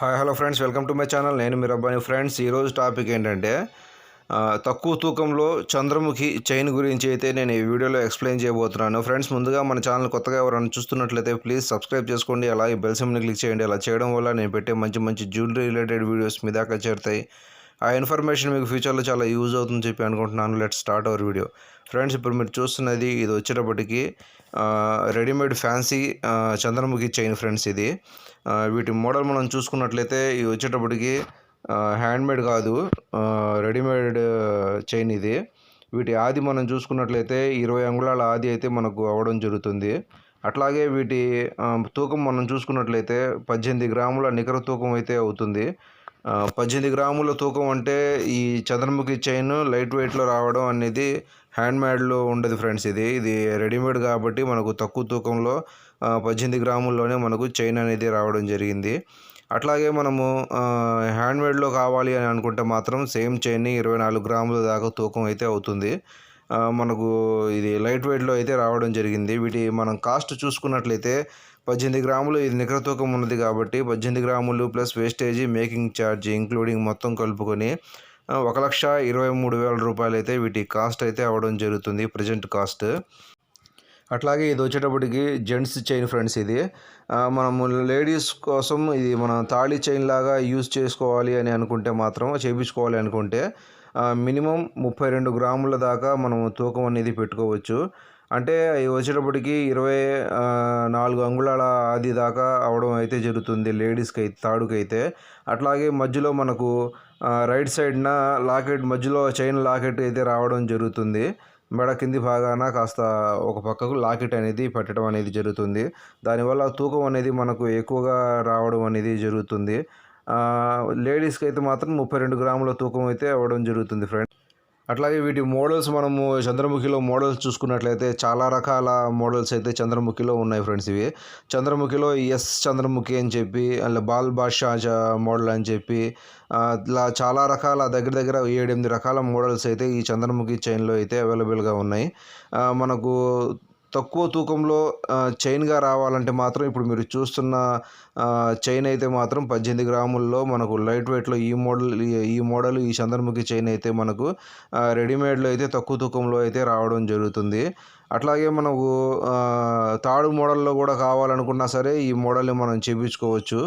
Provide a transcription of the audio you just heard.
Hi hello friends welcome to my channel నేను మీరు అబ్బాయి ఫ్రెండ్స్ ఈరోజు టాపిక్ ఏంటంటే తక్కువ తూకంలో చంద్రముఖి చైన్ గురించి అయితే నేను ఈ వీడియోలో ఎక్స్ప్లెయిన్ చేయబోతున్నాను. ఫ్రెండ్స్ ముందుగా మన ఛానల్ కొత్తగా ఎవరైనా చూస్తున్నట్లయితే ప్లీజ్ సబ్స్క్రైబ్ చేసుకోండి. అలాగే బెల్ సింబల్ని క్లిక్ చేయండి. అలా చేయడం వల్ల నేను పెట్టే మంచి మంచి జ్యువెలరీ రిలేటెడ్ వీడియోస్ మీ దాకా చేరుతాయి. ఆ ఇన్ఫర్మేషన్ మీకు ఫ్యూచర్లో చాలా యూజ్ అవుతుందని చెప్పి అనుకుంటున్నాను. Let start our video friends ఇప్పుడు మీరు చూస్తున్నది ఇది వచ్చేటప్పటికి readymade fancy Chandramukhi chain friends ఇది. వీటి మోడల్ మనం చూసుకున్నట్లయితే ఇది వచ్చేటప్పటికి హ్యాండ్మేడ్ కాదు రెడీమేడ్ చైన్ ఇది. వీటి ఆది మనం చూసుకున్నట్లయితే ఇరవై అంగుళాల ఆది అయితే మనకు అవ్వడం జరుగుతుంది. అట్లాగే వీటి తూకం మనం చూసుకున్నట్లయితే పద్దెనిమిది గ్రాముల నికర తూకం అయితే అవుతుంది. పద్దెనిమిది గ్రాముల తూకం అంటే ఈ చంద్రముఖి చైన్ లైట్ వెయిట్లో రావడం అనేది హ్యాండ్మేడ్లో ఉండదు ఫ్రెండ్స్ ఇది. ఇది రెడీమేడ్ కాబట్టి మనకు తక్కువ తూకంలో పద్దెనిమిది గ్రాముల్లోనే మనకు చైన్ అనేది రావడం జరిగింది. అట్లాగే మనము హ్యాండ్మేడ్లో కావాలి అని అనుకుంటే మాత్రం సేమ్ చైన్ ఇరవై నాలుగు గ్రాముల దాకా తూకం అయితే అవుతుంది. మనకు ఇది లైట్ వెయిట్లో అయితే రావడం జరిగింది. వీటి మనం కాస్ట్ చూసుకున్నట్లయితే పద్దెనిమిది గ్రాములు ఇది నికర తూకం ఉన్నది కాబట్టి పద్దెనిమిది గ్రాములు plus wastage making charge including మొత్తం కలుపుకొని ఒక లక్ష ఇరవై మూడు వేల రూపాయలు అయితే వీటి కాస్ట్ అయితే అవ్వడం జరుగుతుంది ప్రజెంట్ కాస్ట్. అట్లాగే ఇది వచ్చేటప్పటికి జెంట్స్ చైన్ ఫ్రెండ్స్ ఇది. మనము లేడీస్ కోసం ఇది మనం తాళి చైన్ లాగా యూజ్ చేసుకోవాలి అని అనుకుంటే మాత్రం చేయించుకోవాలి అనుకుంటే మినిమం ముప్పై రెండు గ్రాముల దాకా మనము తూకం అనేది పెట్టుకోవచ్చు. అంటే అవి వచ్చేటప్పటికి ఇరవై నాలుగు అంగుళాల ఆది దాకా అవడం అయితే జరుగుతుంది లేడీస్కి అయితే తాడుకైతే. అట్లాగే మధ్యలో మనకు రైట్ సైడ్న లాకెట్ మధ్యలో చైన్ లాకెట్ అయితే రావడం జరుగుతుంది. మెడ కింది భాగాన కాస్త ఒక పక్కకు లాకెట్ అనేది పెట్టడం అనేది జరుగుతుంది. దానివల్ల తూకం అనేది మనకు ఎక్కువగా రావడం అనేది జరుగుతుంది. లేడీస్కి అయితే మాత్రం ముప్పై రెండు గ్రాముల తూకం అయితే అవ్వడం జరుగుతుంది ఫ్రెండ్ అట్లాగే వీటి మోడల్స్ మనము చంద్రముఖిలో మోడల్స్ చూసుకున్నట్లయితే చాలా రకాల మోడల్స్ అయితే చంద్రముఖిలో ఉన్నాయి ఫ్రెండ్స్ ఇవి. చంద్రముఖిలో ఎస్ చంద్రముఖి అని చెప్పి అలా బాల్ బాషా మోడల్ అని చెప్పి ఇట్లా ఇలా చాలా రకాల దగ్గర దగ్గర ఏడెనిమిది రకాల మోడల్స్ అయితే ఈ చంద్రముఖి చైన్లో అయితే అవైలబుల్గా ఉన్నాయి. మనకు తక్కువ తూకంలో చైన్గా రావాలంటే మాత్రం ఇప్పుడు మీరు చూస్తున్న చైన్ అయితే మాత్రం పద్దెనిమిది గ్రాముల్లో మనకు లైట్ వెయిట్లో ఈ మోడల్ ఈ- మోడల్ ఈ చంద్రముఖి చైన్ అయితే మనకు రెడీమేడ్లో అయితే తక్కువ తూకంలో అయితే రావడం జరుగుతుంది. అట్లాగే మనకు తాడు మోడల్లో కూడా కావాలనుకున్నా సరే ఈ మోడల్ని మనం చేపించుకోవచ్చు.